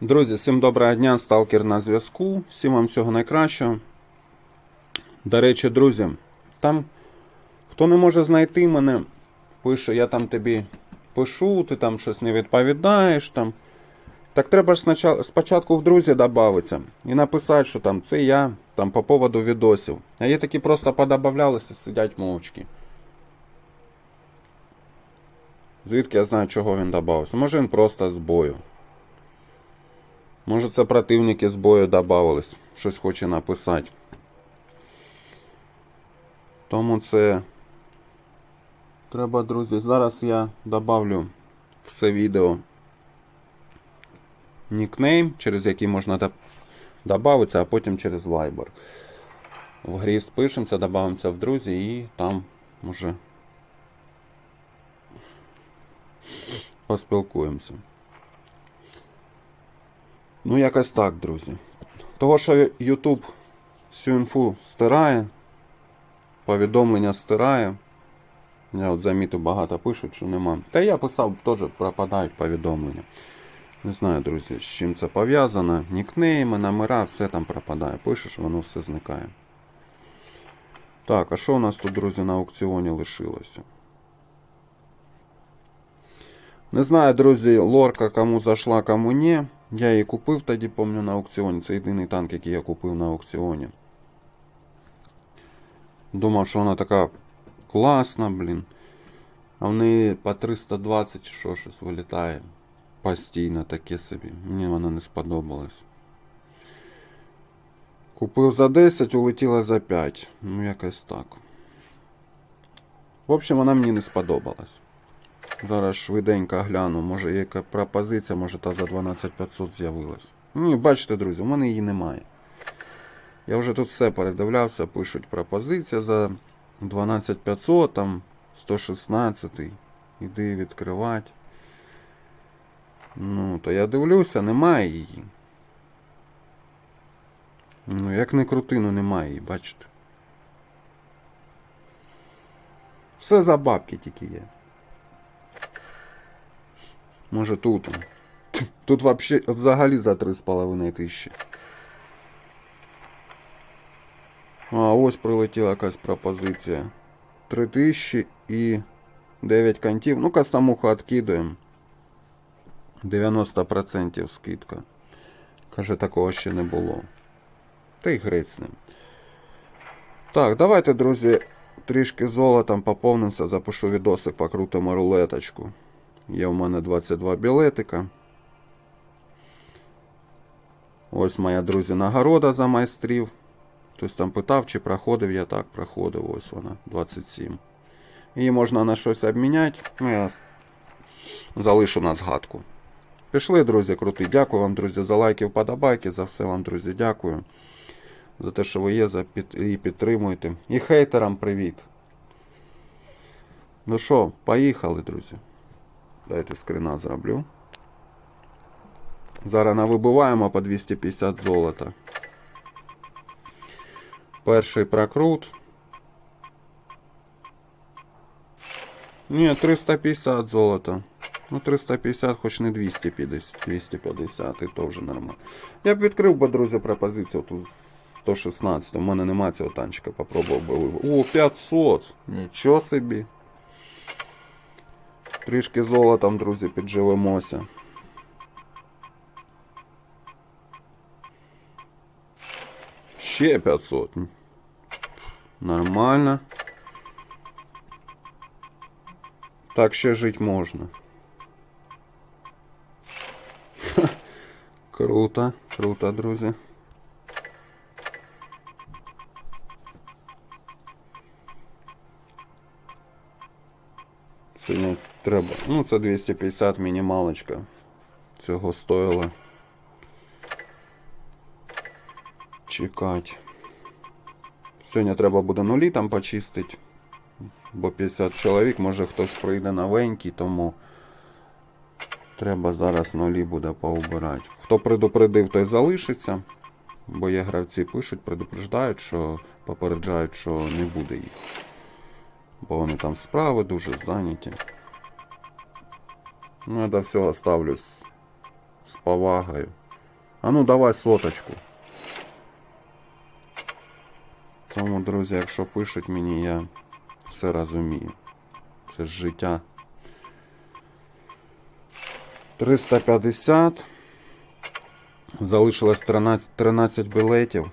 Друзі, всім доброго дня, сталкер на зв'язку. Всім вам всього найкращого. До речі, друзі, там хто не може знайти мене, пише, я там тобі пишу, ти там щось не відповідаєш. там. Так треба ж спочатку, в друзі додатися і написати, що там це я там по поводу відосів. А є такі просто подобавлялися, сидять мовчки. Звідки я знаю, чого він додався? Може він просто з бою. Може це противники з бою додавались, щось хоче написати. Тому це треба, друзі. Зараз я добавлю в це відео нікнейм, через який можна додатися, а потім через Viber. В грі спишемося, додаємося в друзі і там може поспілкуємося. Ну, якось так, друзі. Того, що YouTube всю інфу стирає, повідомлення стирає. Я от замітив, багато пишуть, що нема. Та я писав, теж пропадають повідомлення. Не знаю, друзі, з чим це пов'язано. Нікнейми, номера, все там пропадає. Пишеш, воно все зникає. Так, а що у нас тут, друзі, на аукціоні лишилося? Не знаю, друзі, лорка кому зайшла, кому ні. Я її купив тоді, пам'ятаю, на аукціоні. Це єдиний танк, який я купив на аукціоні. Думав, що вона така класна, блін. А в неї по 320 чи що щось вилітає. Постійно таке собі. Мені вона не сподобалась. Купив за 10, улетіла за 5. Ну, якось так. В общем, вона мені не сподобалась. Зараз швиденько гляну, може є яка пропозиція, може та за 12500 з'явилась. Ну, бачите, друзі, у мене її немає. Я вже тут все передивлявся, пишуть пропозиція за 12500, там 116. Іди відкривати. Ну, то я дивлюся, немає її. Ну, як не крути, ну немає її, бачите. Все за бабки тільки є. Може тут. Тут вообще, взагалі за 3,5 тисячі. А, ось прилетіла якась пропозиція. 3 тисячі і 9 кантів. Ну, кастомуху відкидаємо. 90% скидка. Каже, такого ще не було. Та й грець з. Так, давайте, друзі, трішки золотом поповнимося, запишу відосик, покрутимо рулеточку. Є в мене 22 білетика. Ось моя, друзі, нагорода за майстрів. Хтось там питав, чи проходив я так, проходив. Ось вона, 27. Її можна на щось обміняти. Ну, я залишу на згадку. Пішли, друзі, крути. Дякую вам, друзі, за лайки, вподобайки. За все вам, друзі, дякую. За те, що ви є, за під... і підтримуєте. І хейтерам привіт. Ну що, поїхали, друзі. Дайте скрина зроблю. Зараз навибиваємо по 250 золота. Перший прокрут. Ні, 350 золота. Ну, 350, хоч не 250, 250, і то вже нормально. Я б відкрив би, друзі, пропозицію тут 116. У мене немає цього танчика, попробував би вибити. О, 500! Нічого собі. Трішки золотом, друзі, підживемося. Ще 500. Нормально. Так ще жити можна. Ха, Круто, круто, друзі. Сьогодні треба. Ну, це 250 мінімалочка. Цього стоїло. Чекати. Сьогодні треба буде нулі там почистити. Бо 50 чоловік, може хтось прийде новенький, тому треба зараз нулі буде поубирати. Хто предупредив, той залишиться. Бо є гравці пишуть, предупреждають, що попереджають, що не буде їх. Бо вони там справи дуже зайняті. Ну, я до всього ставлюсь з повагою. А ну давай соточку. Тому, друзі, якщо пишуть мені, я все розумію. Це ж життя. 350. Залишилось 13, 13 білетів.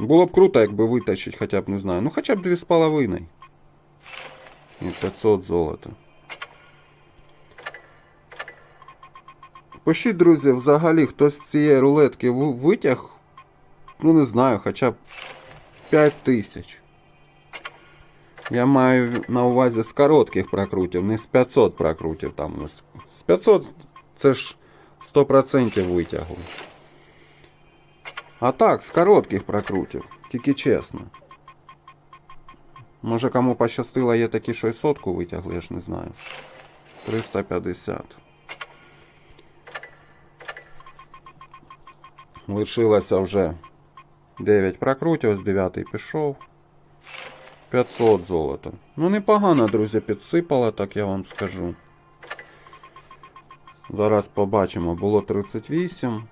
Було б круто, якби витащити хоча б, не знаю, ну хоча б 2,5. І 500 золота. Пишіть, друзі, взагалі, хтось з цієї рулетки ви- витяг, ну не знаю, хоча б 5 тисяч. Я маю на увазі з коротких прокрутів, не з 500 прокрутів там. З 500 це ж 100% витягу. А так, з коротких прокрутів, тільки чесно. Може кому пощастило, є такі, що й сотку витягли, я ж не знаю. 350. Лишилося вже 9 прокрутів, ось 9 пішов. 500 золота. Ну непогано, друзі, підсипало, так я вам скажу. Зараз побачимо, було 38.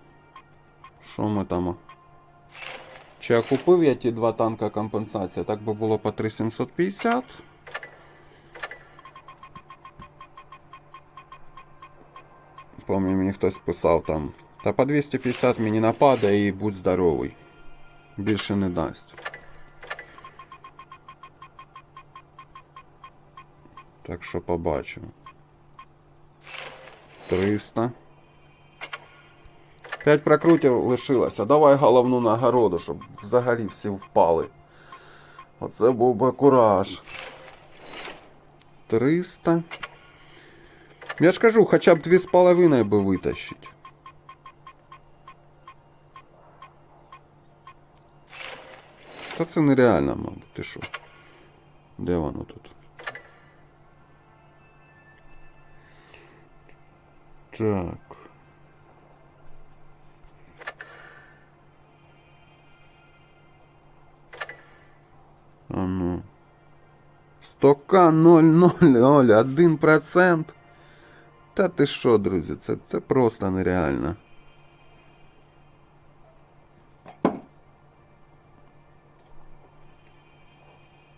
Що ми там? Чи я купив я ті два танка компенсація? Так би було по 3750. Помню, мені хтось писав там. Та по 250 мені нападає і будь здоровий. Більше не дасть. Так що побачимо. 300. 5 прокрутів лишилося. Давай головну нагороду, щоб взагалі всі впали. Оце був би кураж. 300. Я ж кажу, хоча б 2,5 би витащить. Та це нереально, мабуть, ти що? Де воно тут? Так. А ну. Стока 0,001%. Та ти що, друзі, це, це просто нереально.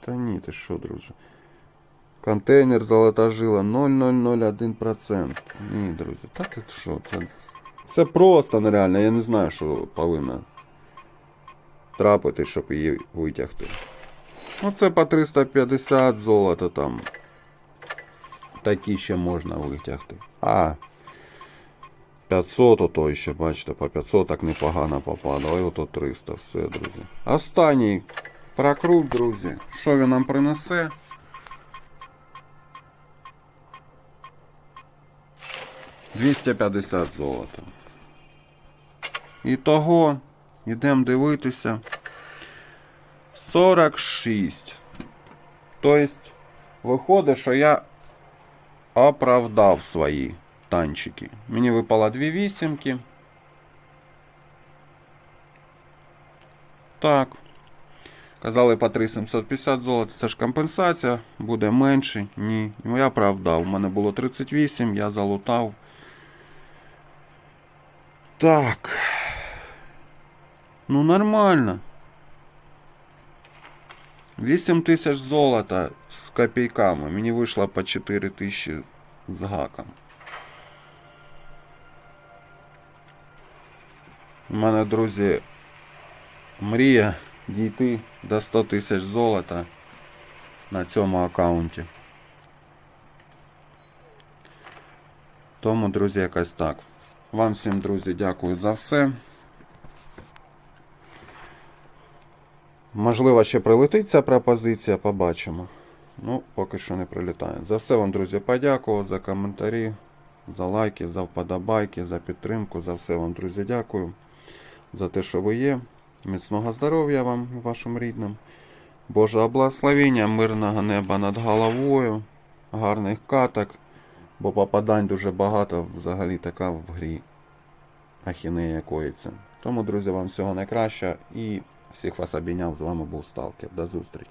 Та ні, ти що, друже? Контейнер золота жила 0,001%. Ні, друзі, та ти що? Це, це просто нереально. Я не знаю, що повинно трапити, щоб її витягти. Ну це по 350 золота там. Такі ще можна витягти. А. 500 ото ще, бачите, по 500 так непогано попадало. І ото 300, все, друзі. Останній прокрут, друзі. Що він нам принесе? Двісті п'ятдесят золота. І того йдемо дивитися. 46. Тобто, виходить, що я оправдав свої танчики. Мені випало дві вісімки. Так. Казали по 3750 золота. Це ж компенсація. Буде менше. Ні. Ну, Я оправдав. У мене було 38, я залутав. Так. Ну, нормально. 8 тисяч золота з копійками. Мені вийшло по 4 тисячі з гаком. У мене, друзі, мрія дійти до 100 тисяч золота на цьому аккаунті. Тому, друзі, якось так. Вам всім, друзі, дякую за все. Можливо, ще прилетить ця пропозиція, побачимо. Ну, поки що не прилітає. За все вам, друзі, подякував, за коментарі, за лайки, за вподобайки, за підтримку. За все вам, друзі, дякую. За те, що ви є. Міцного здоров'я вам, вашим рідним. Божого благословення, мирного неба над головою, гарних каток, бо попадань дуже багато взагалі така в грі ахінея коїться. Тому, друзі, вам всього найкращого і всіх вас обійняв. З вами був Сталкер. До зустрічі.